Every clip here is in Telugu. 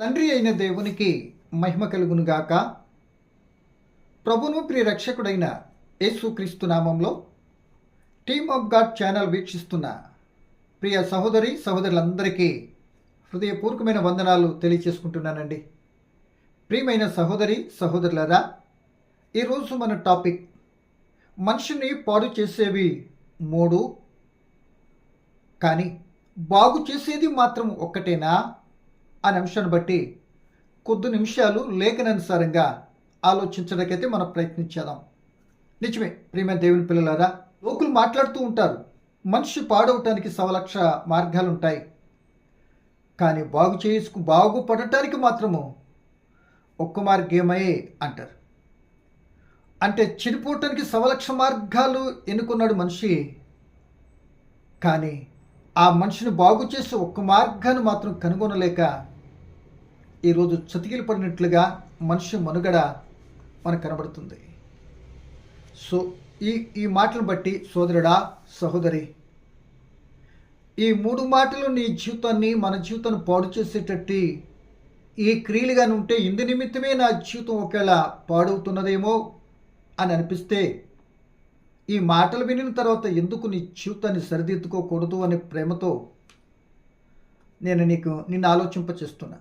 తండ్రి అయిన దేవునికి మహిమ కలుగునుగాక ప్రభును ప్రియ రక్షకుడైన యేసుక్రీస్తు నామంలో టీమ్ ఆఫ్ గాడ్ ఛానల్ వీక్షిస్తున్న ప్రియ సహోదరి సహోదరులందరికీ హృదయపూర్వకమైన వందనాలు తెలియచేసుకుంటున్నానండి. ప్రియమైన సహోదరి సహోదరులరా ఈరోజు మన టాపిక్ మనిషిని పాడు చేసేవి మూడు. కానీ బాగు చేసేది మాత్రం ఒక్కటేనా? అనే అంశాన్ని బట్టి కొద్ది నిమిషాలు లేఖనానుసారంగా ఆలోచించడానికైతే మనం ప్రయత్నించేద్దాం. నిజమే ప్రియమైన దేవుని పిల్లలారా లోకులు మాట్లాడుతూ ఉంటారు. మనిషి పాడవటానికి సవలక్ష మార్గాలు ఉంటాయి కానీ బాగు చేసుకు బాగుపడటానికి మాత్రము ఒక్క మార్గమే అంటారు. అంటే చెడిపోవటానికి సవలక్ష మార్గాలు ఎన్నుకున్నాడు మనిషి. కానీ ఆ మనిషిని బాగు చేసే ఒక్క మార్గాన్ని మాత్రం కనుగొనలేక ఈరోజు చతికిలు పడినట్లుగా మనిషి మనుగడ మనకు కనబడుతుంది. సో ఈ ఈ మాటలను బట్టి సోదరుడా సహోదరి ఈ మూడు మాటలు నీ జీవితాన్ని మన జీవితాన్ని పాడు చేసేటట్టు ఈ క్రియలుగాను ఉంటే ఇందు నిమిత్తమే నా జీవితం ఒకవేళ పాడవుతున్నదేమో అని అనిపిస్తే ఈ మాటలు వినిన తర్వాత ఎందుకు నీ జీవితాన్ని సరిదిద్దుకోకూడదు అనే ప్రేమతో నేను నీకు నిన్ను ఆలోచింపచేస్తున్నా.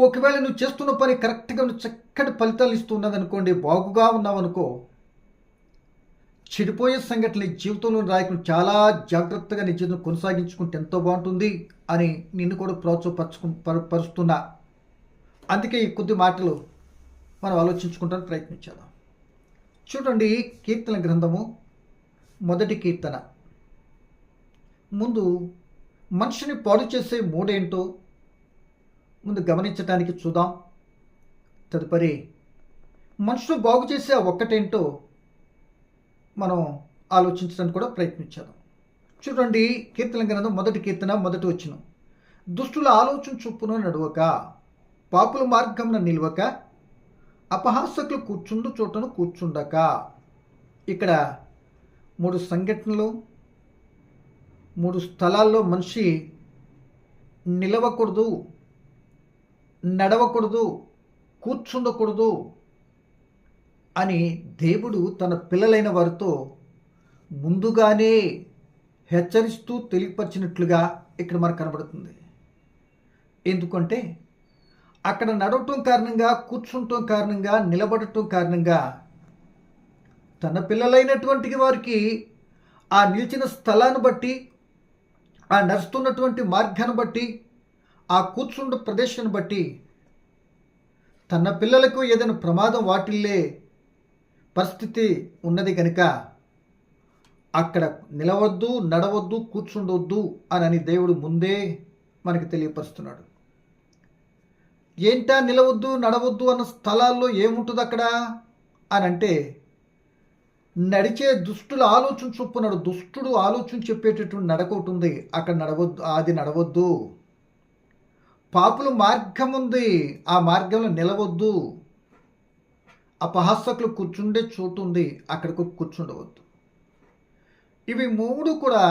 ఒకవేళ నువ్వు చేస్తున్న పని కరెక్ట్గా నువ్వు చక్కటి ఫలితాలు ఇస్తున్నది అనుకోండి బాగుగా ఉన్నావనుకో చెడిపోయే సంఘటనలు జీవితంలో రాయకుండా చాలా జాగ్రత్తగా నీ జీవితం కొనసాగించుకుంటే ఎంతో బాగుంటుంది అని నిన్ను కూడా ప్రోత్సాహపరచుకు పరుస్తున్నా. అందుకే ఈ కొద్ది మాటలు మనం ఆలోచించుకుంటానికి ప్రయత్నించాలి చూడండి కీర్తన గ్రంథము మొదటి కీర్తన. ముందు మనిషిని పాడు చేసే మూడేంటో ముందు గమనించడానికి చూద్దాం. తదుపరి మనుషులు బాగు చేసే ఒక్కటేంటో మనం ఆలోచించడానికి కూడా ప్రయత్నించాం చూడండి కీర్తన గ్రంథం మొదటి కీర్తన మొదటి వచ్చిన దుష్టుల ఆలోచన చొప్పున నడవక పాపుల మార్గమున నిలవక అపహాసకులు కూర్చుండు చోటను కూర్చుండక. ఇక్కడ మూడు సంఘటనలు మూడు స్థలాల్లో మనిషి నిలవకూడదు. నడవకూడదు కూర్చుండకూడదు అని దేవుడు తన పిల్లలైన వారితో ముందుగానే హెచ్చరిస్తూ తెలియపరిచినట్లుగా ఇక్కడ మనకు కనబడుతుంది. ఎందుకంటే అక్కడ నడవటం కారణంగా కూర్చుంటం కారణంగా నిలబడటం కారణంగా తన పిల్లలైనటువంటి వారికి ఆ నిలిచిన స్థలాన్ని బట్టి ఆ నడుస్తున్నటువంటి మార్గాన్ని బట్టి ఆ కూర్చుండు ప్రదేశాన్ని బట్టి తన పిల్లలకు ఏదైనా ప్రమాదం వాటిల్లే పరిస్థితి ఉన్నది కనుక అక్కడ నిలవద్దు నడవద్దు కూర్చుండవద్దు అని అని దేవుడు ముందే మనకి తెలియపరుస్తున్నాడు. ఏంటా నిలవద్దు నడవద్దు అన్న స్థలాల్లో ఏముంటుంది అక్కడ? అని అంటే నడిచే దుష్టుల ఆలోచన చొప్పునాడు దుష్టుడు ఆలోచన చెప్పేటటువంటి నడక ఉంది. అక్కడ నడవద్దు అది నడవద్దు. పాపుల మార్గం ఉంది ఆ మార్గంలో నిలవద్దు. అపహాసకులు కూర్చుండే చోటు ఉంది అక్కడికి కూర్చుండవద్దు. ఇవి మూడు కూడా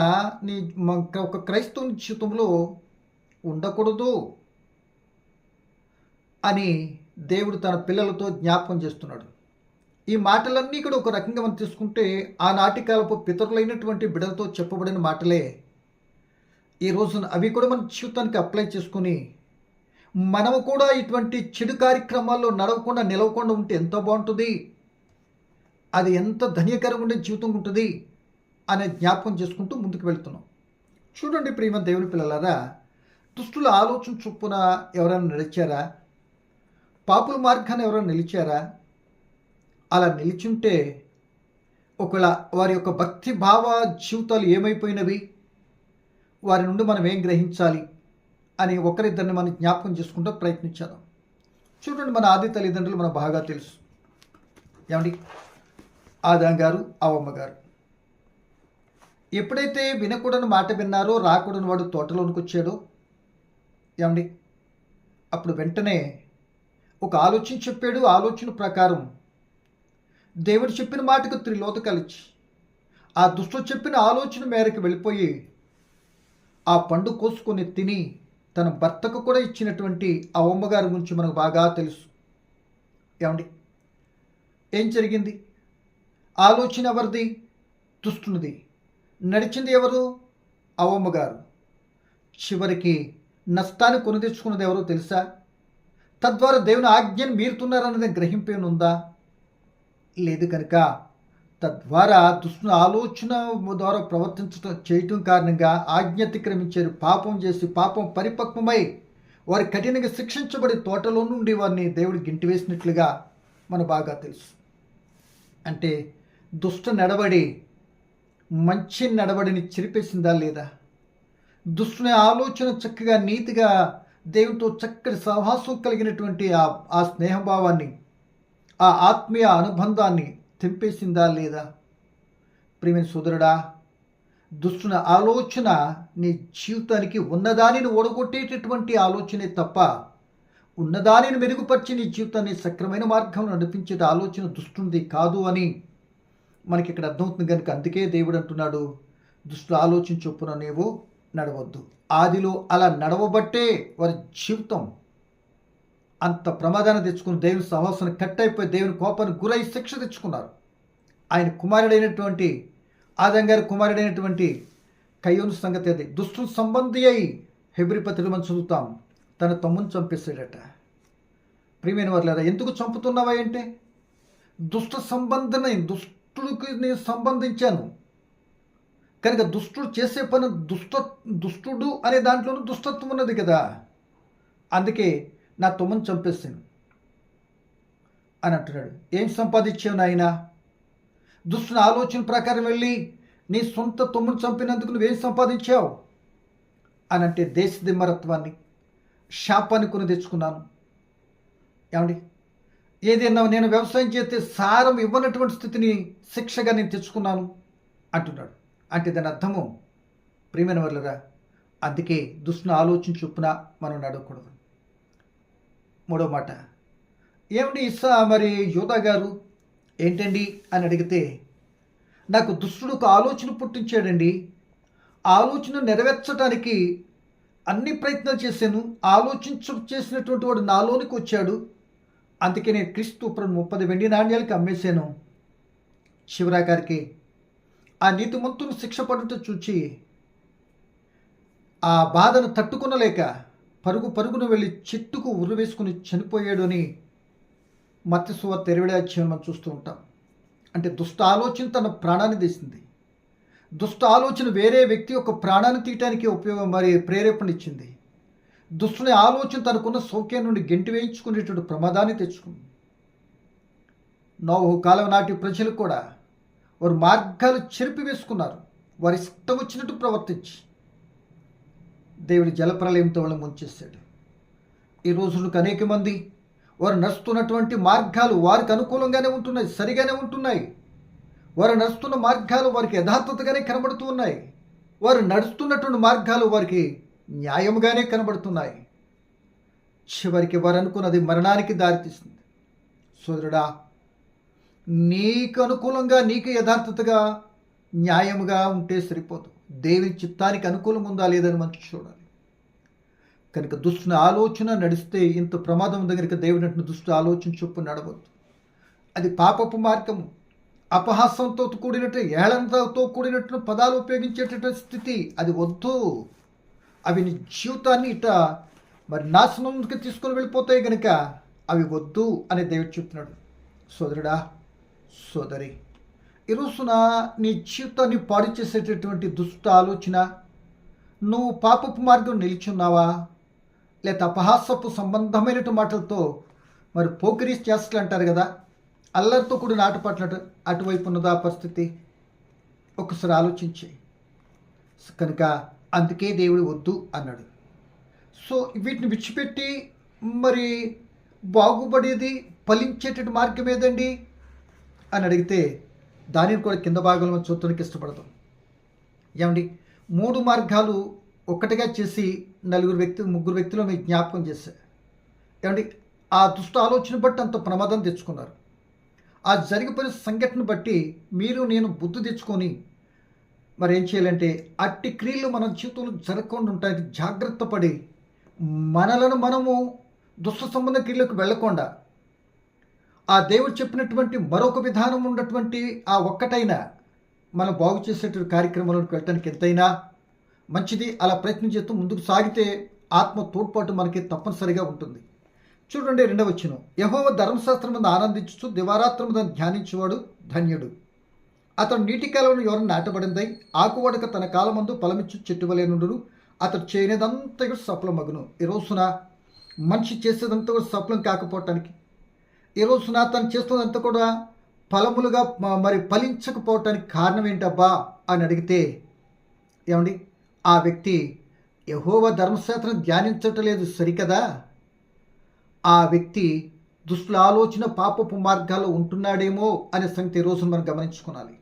నీ ఒక క్రైస్తవుని జీవితంలో ఉండకూడదు అని దేవుడు తన పిల్లలతో జ్ఞాపకం చేస్తున్నాడు. ఈ మాటలన్నీ కూడా ఒక రకంగా మనం తీసుకుంటే ఆనాటి కాలపు పితరులైనటువంటి బిడ్డలతో చెప్పబడిన మాటలే. ఈ రోజున అవి కూడా మన జీవితానికి అప్లై చేసుకుని మనము కూడా ఇటువంటి చెడు కార్యక్రమాల్లో నడవకుండా నిలవకుండా ఉంటే ఎంతో బాగుంటుంది? అది ఎంత ధన్యకరంగా ఉండే జీవితం ఉంటుంది అనే జ్ఞాపకం చేసుకుంటూ ముందుకు వెళ్తున్నాం. చూడండి ప్రియమ దేవుని పిల్లలారా దుష్టుల ఆలోచన చొప్పున ఎవరైనా నడిచారా పాపుల మార్గాన్ని ఎవరైనా నిలిచారా? అలా నిలిచుంటే ఒకవేళ వారి యొక్క భక్తి భావ జీవితాలు ఏమైపోయినవి? వారి నుండి మనం ఏం గ్రహించాలి? అని ఒకరిద్దరిని మనం జ్ఞాపకం చేసుకుంటూ ప్రయత్నించాను చూడండి మన ఆది తల్లిదండ్రులు మనకు బాగా తెలుసు. ఏమండి? ఆదాం గారు అవమ్మ గారు. ఎప్పుడైతే వినకూడని మాట విన్నారో రాకూడని వాడు తోటలోనికి వచ్చాడో ఏమండి? అప్పుడు వెంటనే ఒక ఆలోచన చెప్పాడు. ఆలోచన ప్రకారం దేవుడు చెప్పిన మాటకు త్రిలోత కలిచి ఆ దుష్టు చెప్పిన ఆలోచన మేరకు వెళ్ళిపోయి ఆ పండు కోసుకొని తిని తన భర్తకు కూడా ఇచ్చినటువంటి ఆ అమ్మగారి గురించి మనకు బాగా తెలుసు. ఏమండి? ఏం జరిగింది? ఆలోచన ఎవరిది? దుష్టునిది. నడిచింది ఎవరు? అవమ్మగారు చివరికి నష్టాన్ని కొని తెచ్చుకున్నది ఎవరో తెలుసా? తద్వారా దేవుని ఆజ్ఞను మీరుతున్నారన్నది గ్రహింపేనుందా లేదు కనుక తద్వారా దుష్టుని ఆలోచన ద్వారా ప్రవర్తించడం చేయటం కారణంగా ఆజ్ఞతిక్రమించారు. పాపం చేసి పాపం పరిపక్వమై వారి కఠినంగా శిక్షించబడి తోటలో నుండి వారిని దేవుడు గింటివేసినట్లుగా మన బాగా తెలుసు. అంటే దుష్ట నడవడి మంచి నడవడిని చెరిపేసిందా లేదా? దుష్టుని ఆలోచన చక్కగా నీతిగా దేవునితో చక్కటి సహవాసం కలిగినటువంటి ఆ ఆ స్నేహభావాన్ని ఆ ఆత్మీయ అనుబంధాన్ని తెంపేసిందా లేదా? ప్రేమిని సోదరుడా దుష్టున ఆలోచన నీ జీవితానికి ఉన్నదానిని ఓడగొట్టేటటువంటి ఆలోచనే తప్ప ఉన్నదానిని మెరుగుపరిచి నీ జీవితాన్ని సక్రమైన మార్గంలో నడిపించే ఆలోచన దుష్టునిది కాదు అని మనకి ఇక్కడ అర్థమవుతుంది కనుక అందుకే దేవుడు అంటున్నాడు దుష్టులు ఆలోచన చొప్పున నీవు నడవద్దు. ఆదిలో అలా నడవబట్టే వారి జీవితం అంత ప్రమాదాన్ని తెచ్చుకుని దేవుని సహవాసాన్ని కట్ అయిపోయి దేవుని కోపాన్ని గురై శిక్ష తెచ్చుకున్నారు. ఆయన కుమారుడైనటువంటి ఆదం గారి కుమారుడైనటువంటి కయ్యోను సంగతి అది. దుష్టు సంబంధి అయి హెబ్రిపతిలో మనం చదువుతాం. తన తమ్ముని చంపేశాడట. ప్రియమైన వారు ఎందుకు చంపుతున్నావా అంటే దుష్ట సంబంధన దుష్టుడికి నేను సంబంధించాను. కనుక దుష్టుడు చేసే పని దుష్ట దుష్టుడు అనే దాంట్లోనూ దుష్టత్వం ఉన్నది కదా. అందుకే నా తమ్ముని చంపేస్తాను. అని అంటున్నాడు. ఏం సంపాదించావు నాయన? దుష్టుని ఆలోచన ప్రకారం వెళ్ళి నీ సొంత తమ్ముని చంపినందుకు నువ్వేం సంపాదించావు? అని అంటే దేశ దిమ్మరత్వాన్ని శాపాన్ని కొని తెచ్చుకున్నాను. ఏమండి? ఏదైనా నేను వ్యవసాయం చేస్తే సారం ఇవ్వనటువంటి స్థితిని శిక్షగా నేను తెచ్చుకున్నాను అంటున్నాడు. అంటే దాని అర్థము ప్రియమైన వాళ్ళరా అందుకే దుష్టును ఆలోచించి చొప్పున మనం నడవకూడదు మూడో మాట. ఏమిటి ఇస్సా మరి యోధా గారు? ఏంటండి? అని అడిగితే నాకు దుష్టుడు ఒక ఆలోచన పుట్టించాడండి. ఆలోచన నెరవేర్చడానికి అన్ని ప్రయత్నాలు చేశాను. ఆలోచించ చేసినటువంటి వాడు నాలోనికి వచ్చాడు. అందుకే నేను క్రీస్తు ఇప్పుడు ముప్పది వెండి నాణ్యాలకి అమ్మేశాను. శివరా గారికి ఆ నీతిమంతును శిక్ష పడుట చూచి ఆ బాధను తట్టుకునలేక పరుగు పరుగును వెళ్ళి చెట్టుకు ఉర్రవేసుకుని చనిపోయాడు అని మత్స్యసువ తెరవిడే అధ్యాయం మనం చూస్తూ ఉంటాం. అంటే దుష్ట ఆలోచన తన ప్రాణాన్ని తీసింది. దుష్ట ఆలోచన వేరే వ్యక్తి యొక్క ప్రాణాన్ని తీయటానికి ఉపయోగం మరి ప్రేరేపణ ఇచ్చింది. దుష్టుని ఆలోచన తనకున్న సౌఖ్యం నుండి గెంటి వేయించుకునేటువంటి ప్రమాదాన్ని తెచ్చుకుంది. నోవు కాలం నాటి ప్రజలు కూడా వారు మార్గాలు చెరిపి వేసుకున్నారు వారి ఇష్టం వచ్చినట్టు ప్రవర్తించి దేవుడి జలప్రలయంతో వాళ్ళని ముంచేస్తాడు. ఈ రోజులకు అనేక మంది వారు నడుస్తున్నటువంటి మార్గాలు వారికి అనుకూలంగానే ఉంటున్నాయి సరిగానే ఉంటున్నాయి. వారు నడుస్తున్న మార్గాలు వారికి యథార్థతగానే కనబడుతూ ఉన్నాయి. వారు నడుస్తున్నటువంటి మార్గాలు వారికి న్యాయముగానే కనబడుతున్నాయి. చివరికి వారు అనుకున్నది మరణానికి దారితీస్తుంది సోదరుడా నీకు అనుకూలంగా నీకు యథార్థతగా న్యాయముగా ఉంటే సరిపోదు. దేవుని చిత్తానికి అనుకూలంగా ఉందా లేదని మనం చూడాలి. కనుక దుష్టుని ఆలోచన నడిస్తే ఇంత ప్రమాదం ఉంది? కనుక దేవుని అంటున్న దుష్టు ఆలోచన చొప్పు నడవద్దు. అది పాపపు మార్గము అపహాసంతో కూడినట్టు ఏళనతో కూడినట్టు పదాలు ఉపయోగించేటటువంటి స్థితి. అది వద్దు. అవి నీ జీవితాన్ని ఇట మరి నాశనంకి తీసుకొని వెళ్ళిపోతాయి కనుక అవి వద్దు అని దేవుడు చెప్తున్నాడు సోదరుడా సోదరి ఇరుసున నీ జీవితాన్ని పాడు చేసేటటువంటి దుష్ట ఆలోచన నువ్వు పాపపు మార్గం నిలిచున్నావా? లేక అపహాసపు సంబంధమైన మాటలతో మరి పోకిరీ చేస్తలు అంటారు కదా అల్లరితో కూడిన ఆటపాట్ల అటువైపు ఉన్నదా పరిస్థితి? ఒకసారి ఆలోచించి. కనుక అందుకే దేవుడు వద్దు అన్నాడు. సో వీటిని విడిచిపెట్టి మరి బాగుపడేది ఫలించేటటువంటి మార్గం ఏదండి? అని అడిగితే దానిని కూడా కింద భాగంలో చూడటానికి ఇష్టపడతాం. ఏమండి? మూడు మార్గాలు ఒక్కటిగా చేసి నలుగురు వ్యక్తులు ముగ్గురు వ్యక్తులు మీకు జ్ఞాపకం చేశారు. ఏమండి? ఆ దుష్ట ఆలోచన బట్టి అంత ప్రమాదం తెచ్చుకున్నారు. ఆ జరిగిపోయిన సంఘటన బట్టి మీరు నేను బుద్ధి తెచ్చుకొని మరి ఏం చేయాలంటే అట్టి క్రియలు మన జీవితంలో జరగకుండా ఉంటాయి జాగ్రత్త పడి మనలను మనము దుష్ట సంబంధ క్రియలకు వెళ్ళకుండా ఆ దేవుడు చెప్పినటువంటి మరొక విధానం ఉన్నటువంటి ఆ ఒక్కటైనా మనం బాగు చేసేటువంటి కార్యక్రమాలకు వెళ్ళటానికి ఎంతైనా మంచిది. అలా ప్రయత్నం చేస్తూ ముందుకు సాగితే ఆత్మ తోడ్పాటు మనకి తప్పనిసరిగా ఉంటుంది. చూడండి రెండవ వచ్చిన యహోవ ధర్మశాస్త్రం మీద ఆనందించుతూ దివారాత్రం ధ్యానించేవాడు ధన్యుడు. అతడు నీటి కాలంలో ఎవరు నాటబడిందై ఆకువడక తన కాలమందు పలమిచ్చు చెట్టు వలె అతడు చేయనిదంతా కూడా సఫలమగును. ఈ రోజున మనిషి చేసేదంతా కూడా సఫలం కాకపోవటానికి ఈ రోజున తను చేస్తున్నదంతా కూడా ఫలములుగా మరి ఫలించకపోవటానికి కారణం ఏంటబ్బా అని అడిగితే ఏమండి? ఆ వ్యక్తి యహోవ ధర్మశాస్త్రం ధ్యానించటం లేదు సరికదా? ఆ వ్యక్తి దుష్టుల ఆలోచన పాపపు మార్గాల్లో ఉంటున్నాడేమో అనే సంగతి ఈరోజు రోజున మనం గమనించుకోవాలి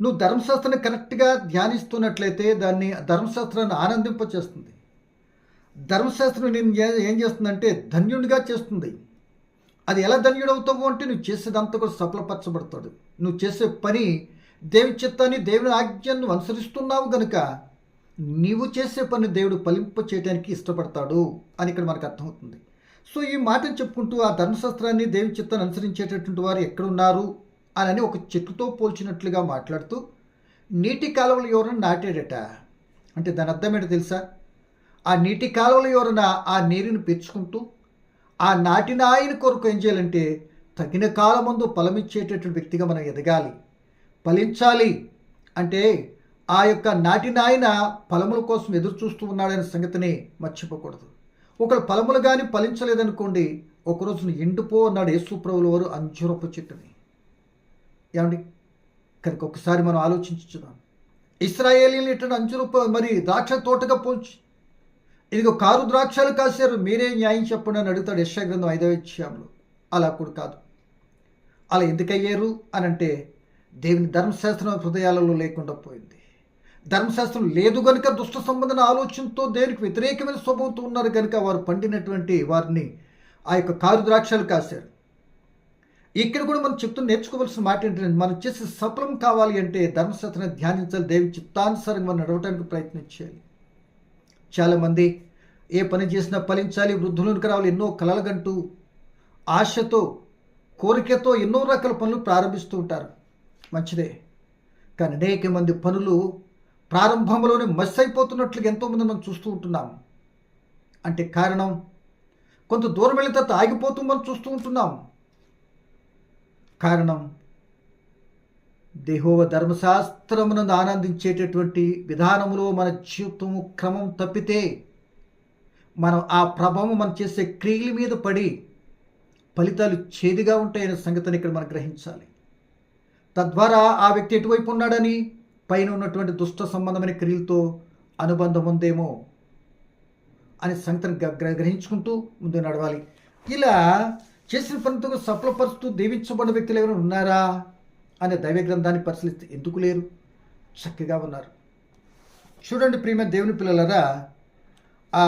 నువ్వు ధర్మశాస్త్రాన్ని కరెక్ట్గా ధ్యానిస్తున్నట్లయితే దాన్ని ధర్మశాస్త్రాన్ని ఆనందింపచేస్తుంది. ధర్మశాస్త్రం నేను ఏం చేస్తుందంటే ధన్యునిగా చేస్తుంది. అది ఎలా ధన్యుడవుతావు అంటే నువ్వు చేసేదంతా కూడా సఫలపరచబడతాడు. నువ్వు చేసే పని దేవి చిత్తాన్ని దేవుని ఆజ్ఞను అనుసరిస్తున్నావు గనుక నీవు చేసే పని దేవుడు ఫలింప చేయడానికి ఇష్టపడతాడు అని ఇక్కడ మనకు అర్థమవుతుంది. సో ఈ మాటను చెప్పుకుంటూ ఆ ధర్మశాస్త్రాన్ని దేవి చిత్తాన్ని అనుసరించేటటువంటి వారు ఎక్కడున్నారు అని ఒక చెట్టుతో పోల్చినట్లుగా మాట్లాడుతూ నీటి కాలువలు ఎవరైనా నాటాడట. అంటే దాని అర్థం ఏంటో తెలుసా? ఆ నీటి కాలువలు ఎవరైనా ఆ నీరుని పీల్చుకుంటూ ఆ నాటిన ఆయన కొరకు ఏం చేయాలంటే తగిన కాలమందు ఫలమిచ్చేటటువంటి వ్యక్తిగా మనం ఎదగాలి. ఫలించాలి అంటే ఆ యొక్క నాటిన ఆయన ఫలముల కోసం ఎదురు చూస్తూ ఉన్నాడనే సంగతిని మర్చిపోకూడదు. ఒకడు ఫలములు కానీ ఫలించలేదనుకోండి ఒకరోజున ఎండిపో అన్నాడు యేసుప్రభుల వారు అంజురపు చెట్టుని. ఏమండి? కనుక ఒకసారి మనం ఆలోచించుదాం ఇస్రాయేలీలు ఇటు అంజురపు మరి ద్రాక్ష తోటగా పోల్చి ఇదిగో కారు ద్రాక్షలు కాశారు. మీరే న్యాయం చెప్పండి అని అడుగుతాడు యశ ఐదవ విషయంలో అలా కూడా కాదు. అలా ఎందుకయ్యారు అని అంటే దేవుని ధర్మశాస్త్రం హృదయాలలో లేకుండా పోయింది. ధర్మశాస్త్రం లేదు కనుక దుష్ట సంబంధన ఆలోచనతో దేనికి వ్యతిరేకమైన స్వభావంతో ఉన్నారు కనుక వారు పండినటువంటి వారిని ఆ యొక్క కారు ద్రాక్షలు కాశారు. ఇక్కడ కూడా మనం చెప్తూ నేర్చుకోవాల్సిన మాట ఏంటంటే మనం చేసే సఫలం కావాలి అంటే ధర్మశాస్త్రాన్ని ధ్యానించాలి. దేవి చిత్తానుసారంగా మనం నడవడానికి ప్రయత్నం చేయాలి. చాలామంది ఏ పని చేసినా ఫలించాలి వృద్ధులకు రావాలి ఎన్నో కలలుగంటూ ఆశతో కోరికతో ఎన్నో రకాల పనులు ప్రారంభిస్తూ ఉంటారు. మంచిదే. కానీ అనేక మంది పనులు ప్రారంభంలోనే మస్ అయిపోతున్నట్లుగా ఎంతోమంది మనం చూస్తూ ఉంటున్నాం. అంటే కారణం కొంత దూరం వెళ్ళిన తర్వాత ఆగిపోతూ మనం చూస్తూ ఉంటున్నాం. కారణం దేహోవ ధర్మశాస్త్రమునందు ఆనందించేటటువంటి విధానములో మన జీవితము క్రమం తప్పితే మనం ఆ ప్రభావం మనం చేసే క్రియల మీద పడి ఫలితాలు చేదుగా ఉంటాయనే సంగతిని ఇక్కడ మనం గ్రహించాలి. తద్వారా ఆ వ్యక్తి ఎటువైపు ఉన్నాడని? పైన ఉన్నటువంటి దుష్ట సంబంధమైన క్రియలతో అనుబంధం ఉందేమో అనే సంగతిని గ్రహించుకుంటూ ముందు నడవాలి. ఇలా చేసిన పనితో సఫలపరుస్తూ దీవించబడిన వ్యక్తులు ఎవరైనా ఉన్నారా? అనే దైవ గ్రంథాన్ని పరిశీలిస్తే ఎందుకు లేరు? చక్కగా ఉన్నారు. చూడండి ప్రియమైన దేవుని పిల్లలరా ఆ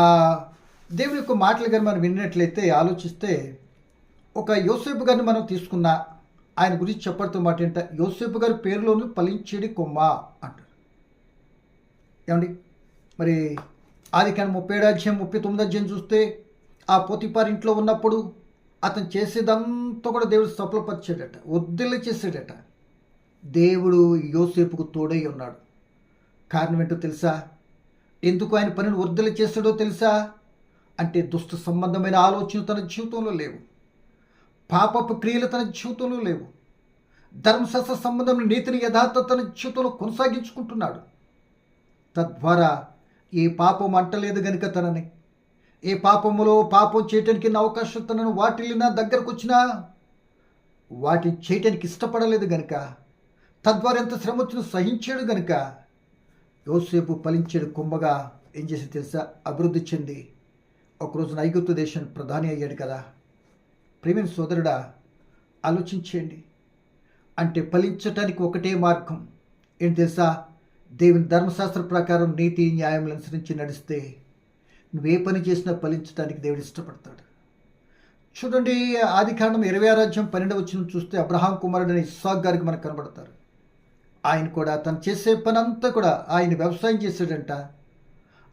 దేవుని యొక్క మాటలు కానీ మనం విన్నట్లయితే ఆలోచిస్తే ఒక యోసేపు గారిని మనం తీసుకున్నా ఆయన గురించి చెప్పడంతో మాట ఏంట యోసేపు గారి పేరులోనూ ఫలించేడి కొమ్మ అంటారు. ఏమండి? మరి ఆది కానీ ముప్పై ఏడు ముప్పై తొమ్మిది అధ్యాయం చూస్తే ఆ పోతిపారి ఇంట్లో ఉన్నప్పుడు అతను చేసేదంతా కూడా దేవుడు సఫలపరిచాడట వద్దిల్లు చేసాడట దేవుడు యోసేపుకు తోడై ఉన్నాడు. కారణం ఏంటో తెలుసా? ఎందుకు ఆయన పనిని వృద్ధులు చేస్తాడో తెలుసా? అంటే దుష్ట సంబంధమైన ఆలోచనలు తన జీవితంలో లేవు. పాపపు క్రియలు తన జీవితంలో లేవు. ధర్మశాస్త్ర సంబంధం నీతిని యథార్థ తన జీవితంలో కొనసాగించుకుంటున్నాడు. తద్వారా ఏ పాపం అంటలేదు గనుక తనని. ఏ పాపములో పాపం చేయటానికి అవకాశం తనను వాటిల్లినా దగ్గరకు వచ్చినా వాటిని చేయటానికి ఇష్టపడలేదు గనుక తద్వారా ఎంత శ్రమ వచ్చినా సహించాడు గనుక యోసేపు ఫలించాడు కుంభగా ఏం చేసి తెలుసా? అభివృద్ధి చెంది ఒకరోజు నైగుప్తు దేశం ప్రధాని అయ్యాడు కదా. ప్రేమిన సోదరుడా ఆలోచించేయండి. అంటే ఫలించటానికి ఒకటే మార్గం. ఏంటి తెలుసా? దేవుని ధర్మశాస్త్ర ప్రకారం నీతి న్యాయములు అనుసరించి నడిస్తే నువ్వే పని చేసినా ఫలించడానికి దేవుడు ఇష్టపడతాడు. చూడండి ఆది కాండం ఇరవై ఆరాధ్యం పన్నెండు వచ్చిన చూస్తే అబ్రహాం అనే ఇస్సాక్ గారికి మనకు కనబడతారు. ఆయన కూడా తను చేసే పని అంతా కూడా ఆయన వ్యవసాయం చేశాడంట.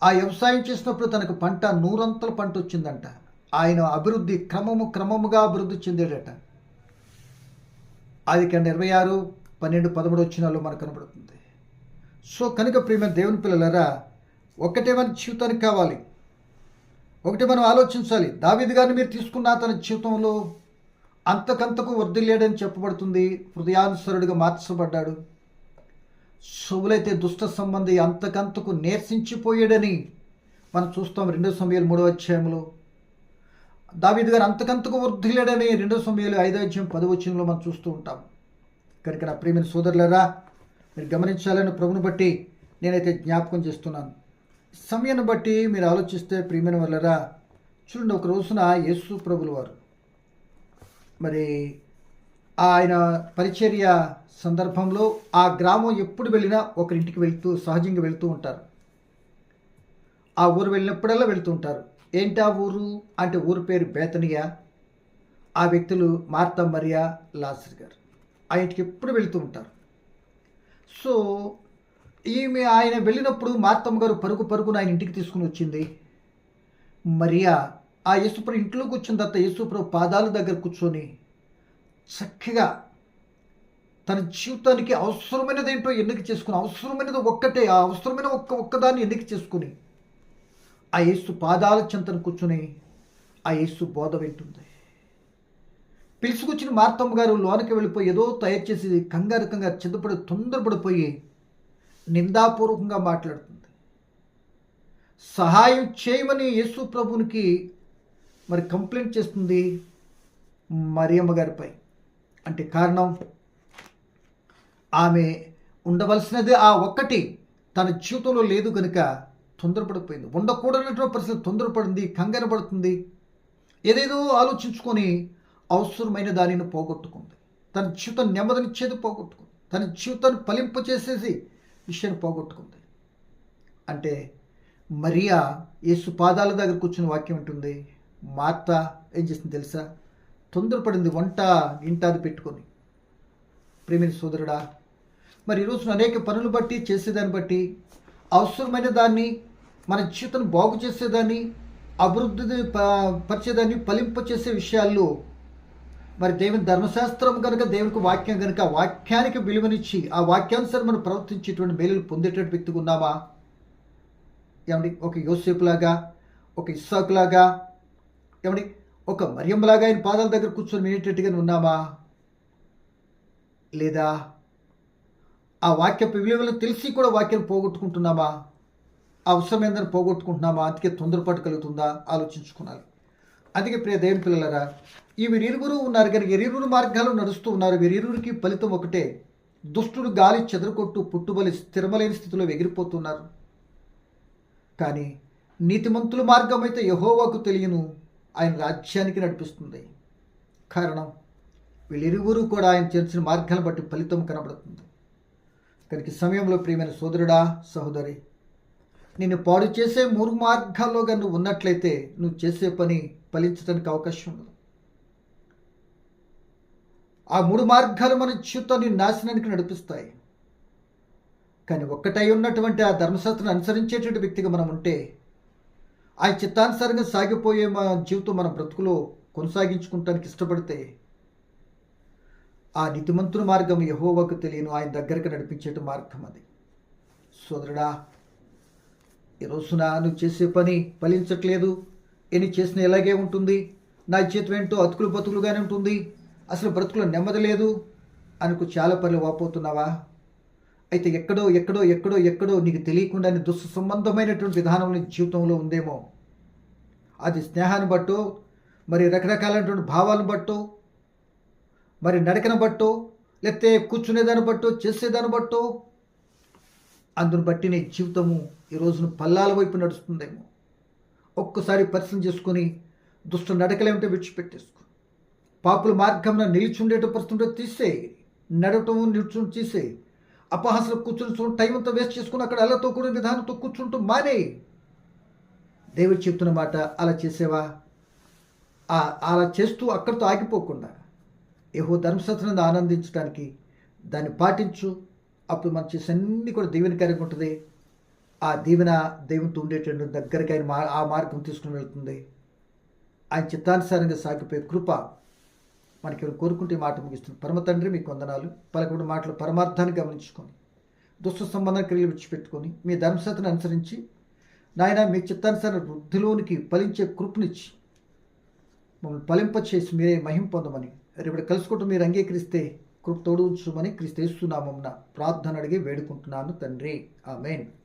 ఆ వ్యవసాయం చేసినప్పుడు తనకు పంట నూరంతల పంట వచ్చిందంట. ఆయన అభివృద్ధి క్రమము క్రమముగా అభివృద్ధి చెందాడట. అది కంటే ఇరవై ఆరు పన్నెండు పదమూడు వచ్చినాలో మనకు కనబడుతుంది. సో కనుక ప్రేమ దేవుని పిల్లలరా ఒకటే మన జీవితానికి కావాలి. ఒకటి మనం ఆలోచించాలి. దావిది గారిని మీరు తీసుకున్న తన జీవితంలో అంతకంతకు వర్ధిల్లేడని చెప్పబడుతుంది. హృదయానుసరుడిగా మార్చబడ్డాడు. శువులైతే దుష్ట సంబంధి అంతకంతకు నేర్సించిపోయాడని మనం చూస్తాం రెండో సమయాలు మూడో అధ్యాయంలో దావీదు గారు అంతకంతకు వృద్ధిలేడని రెండో సమయాలు ఐదో అధ్యాయం పదవచనంలో మనం చూస్తూ ఉంటాం. కనుక నా ప్రియమైన సోదరులరా మీరు గమనించాలని ప్రభుని బట్టి నేనైతే జ్ఞాపకం చేస్తున్నాను. సమయాన్ని బట్టి మీరు ఆలోచిస్తే ప్రియమైన వాళ్ళరా చూడండి ఒక రోజున యేసు ప్రభులు వారు మరి ఆయన పరిచర్య సందర్భంలో ఆ గ్రామం ఎప్పుడు వెళ్ళినా ఒకరింటికి వెళ్తూ సహజంగా వెళ్తూ ఉంటారు. ఆ ఊరు వెళ్ళినప్పుడల్లా వెళ్తూ ఉంటారు. ఏంటి ఆ ఊరు? అంటే ఊరు పేరు బేతనియా. ఆ వ్యక్తులు మార్తా మరియా లాసర్ గారు. ఆ ఇంటికి ఎప్పుడు వెళ్తూ ఉంటారు. సో ఈమె ఆయన వెళ్ళినప్పుడు మార్తమ్మ గారు పరుగు పరుగున ఆయన ఇంటికి తీసుకుని వచ్చింది. మరియా ఆ యేసుప్రభు ఇంట్లో కూర్చున్న తర్వాత యేసుప్రభు పాదాల దగ్గర కూర్చొని చక్కగా తన జీవితానికి అవసరమైనది ఏంటో ఎన్నిక చేసుకుని అవసరమైనది ఒక్కటే ఆ అవసరమైన ఒక్క ఒక్కదాన్ని ఎన్నిక చేసుకుని ఆ యేసు పాదాల చెంతను కూర్చుని ఆ యేసు బోధ వింటుంది. పిలుచుకొచ్చిన మార్తమ్మ గారు లోనికి వెళ్ళిపోయి ఏదో తయారు చేసి కంగారు కంగారు చింతపడి తొందరపడిపోయి నిందాపూర్వకంగా మాట్లాడుతుంది. సహాయం చేయమని యేసు ప్రభునికి మరి కంప్లైంట్ చేస్తుంది మరియమ్మ గారిపై. అంటే కారణం ఆమె ఉండవలసినది ఆ ఒక్కటి తన జీవితంలో లేదు కనుక తొందరపడిపోయింది. ఉండకూడనటువంటి పరిస్థితి తొందరపడింది కంగారు పడుతుంది. ఏదేదో ఆలోచించుకొని అవసరమైన దానిని పోగొట్టుకుంది. తన జీవితం నెమ్మదినిచ్చేది పోగొట్టుకుంది. తన జీవితాన్ని ఫలింపచేసేసి విషయాన్ని పోగొట్టుకుంది. అంటే మరియా యేసు పాదాల దగ్గర కూర్చుని వాక్యం ఉంటుంది. మార్త ఏం చేసింది తెలుసా? తొందరపడింది వంట ఇంట అది పెట్టుకొని. ప్రేమిని సోదరుడా మరి ఈరోజు అనేక పనులు బట్టి చేసేదాన్ని బట్టి అవసరమైన దాన్ని మన జీవితం బాగు చేసేదాన్ని అభివృద్ధి ప- పరిచేదాన్ని ఫలింపచేసే విషయాల్లో మరి దేవుని ధర్మశాస్త్రం కనుక దేవునికి వాక్యం కనుక వాక్యానికి విలువనిచ్చి ఆ వాక్యానుసారం మనం ప్రవర్తించేటువంటి మేలులు పొందేటటువంటి వ్యక్తిగా ఉన్నామా? ఏమండి ఒక యోసేపులాగా ఒక ఇస్సాకులాగా ఏమండి ఒక మరియంలాగా ఆయన పాదాల దగ్గర కూర్చొని వినేటట్టుగానే ఉన్నామా? లేదా ఆ వాక్యపు విలువలు తెలిసి కూడా వాక్యం పోగొట్టుకుంటున్నామా? అవసరమైందని పోగొట్టుకుంటున్నామా? అందుకే తొందరపాటు కలుగుతుందా? ఆలోచించుకోవాలి అందుకే ప్రియ దేవుని పిల్లలరా ఈ వీరిరువురు ఉన్నారు కానీ ఇరువురు మార్గాలు నడుస్తూ ఉన్నారు. వీరిరువురికి ఫలితం ఒకటే దుష్టుడు గాలి చెదరకొట్టు పుట్టుబలి స్థిరమలేని స్థితిలో ఎగిరిపోతున్నారు. కానీ నీతిమంతుల మార్గం అయితే యహోవాకు తెలియను. ఆయన రాజ్యానికి నడిపిస్తుంది. కారణం వీళ్ళిరువురు కూడా ఆయన చేర్చిన మార్గాలను బట్టి ఫలితం కనబడుతుంది. కనుక ఈ సమయంలో ప్రియమైన సోదరుడా సహోదరి నిన్ను పాడు చేసే మూడు మార్గాల్లోగా నువ్వు ఉన్నట్లయితే నువ్వు చేసే పని ఫలించడానికి అవకాశం ఉండదు ఆ మూడు మార్గాలు మన జీవితాన్ని నాశనానికి నడిపిస్తాయి. కానీ ఒక్కటై ఉన్నటువంటి ఆ ధర్మశాస్త్రం అనుసరించేటువంటి వ్యక్తిగా మనం ఉంటే ఆ చిత్తానుసారంగా సాగిపోయే మన జీవితం మన బ్రతుకులో కొనసాగించుకుంటానికి ఇష్టపడితే ఆ నీతిమంతుల మార్గం యహోవకు తెలియను. ఆయన దగ్గరికి నడిపించేట మార్గం అది. సోదరుడా ఈ నువ్వు చేసే పని ఫలించట్లేదు. ఎన్ని చేసిన ఇలాగే ఉంటుంది. నా జీవితం ఏంటో అతుకులు బతుకులుగానే ఉంటుంది. అసలు బ్రతుకులో నెమ్మది లేదు. అనుకు చాలా పనులు వాపోతున్నావా? అయితే ఎక్కడో ఎక్కడో ఎక్కడో ఎక్కడో నీకు తెలియకుండానే దుస్సు సంబంధమైనటువంటి విధానం నీ జీవితంలో ఉందేమో. అది స్నేహాన్ని బట్టో మరి రకరకాలైనటువంటి భావాలను బట్టో మరి నడకను బట్టో లేకపోతే కూర్చునేదాన్ని బట్టో చేసేదాన్ని బట్టో అందును బట్టి నీ జీవితము ఈ రోజున పల్లాల వైపు నడుస్తుందేమో. ఒక్కసారి పరిశ్రమ చేసుకొని దుష్ట నడకలేమిటో విడిచిపెట్టేసుకో. పాపుల మార్గంలో నిలిచి ఉండేట పరిస్థితి తీసేయి. నడవటం నిల్చుని తీసేయి. అపహాసలు కూర్చుని టైం అంతా వేస్ట్ చేసుకుని అక్కడ అల్లతో కూడిన విధానంతో కూర్చుంటూ మానే. దేవుడు చెప్తున్న మాట అలా చేసేవా? అలా చేస్తూ అక్కడితో ఆగిపోకుండా ఏహో ధర్మశాస్త్రాన్ని ఆనందించడానికి దాన్ని పాటించు. అప్పుడు మనం చేసే అన్ని కూడా దీవెనకరంగా ఉంటుంది. ఆ దీవెన దేవునితో ఉండేటువంటి దగ్గరికి ఆయన మా ఆ మార్గం తీసుకుని వెళ్తుంది. ఆయన చిత్తానుసారంగా సాగిపోయే కృప మనకి ఎవరు కోరుకుంటే మాట ముగిస్తుంది. పరమ తండ్రి మీకు వందనాలు. పలకబడి మాటలు పరమార్థాన్ని గమనించుకొని దుష్ట సంబంధ క్రియలు విడిచిపెట్టుకొని మీ ధర్మశతను అనుసరించి నాయన మీ చిత్తానుసార వృద్ధిలోనికి ఫలించే కృపనిచ్చి మమ్మల్ని ఫలింపచేసి మీరే మహిం పొందమని రేపటి కలుసుకుంటూ మీరు అంగీకరిస్తే కృప తోడు ఉంచుమని క్రీస్తు ప్రార్థన అడిగి వేడుకుంటున్నాను తండ్రి. ఆమెన్.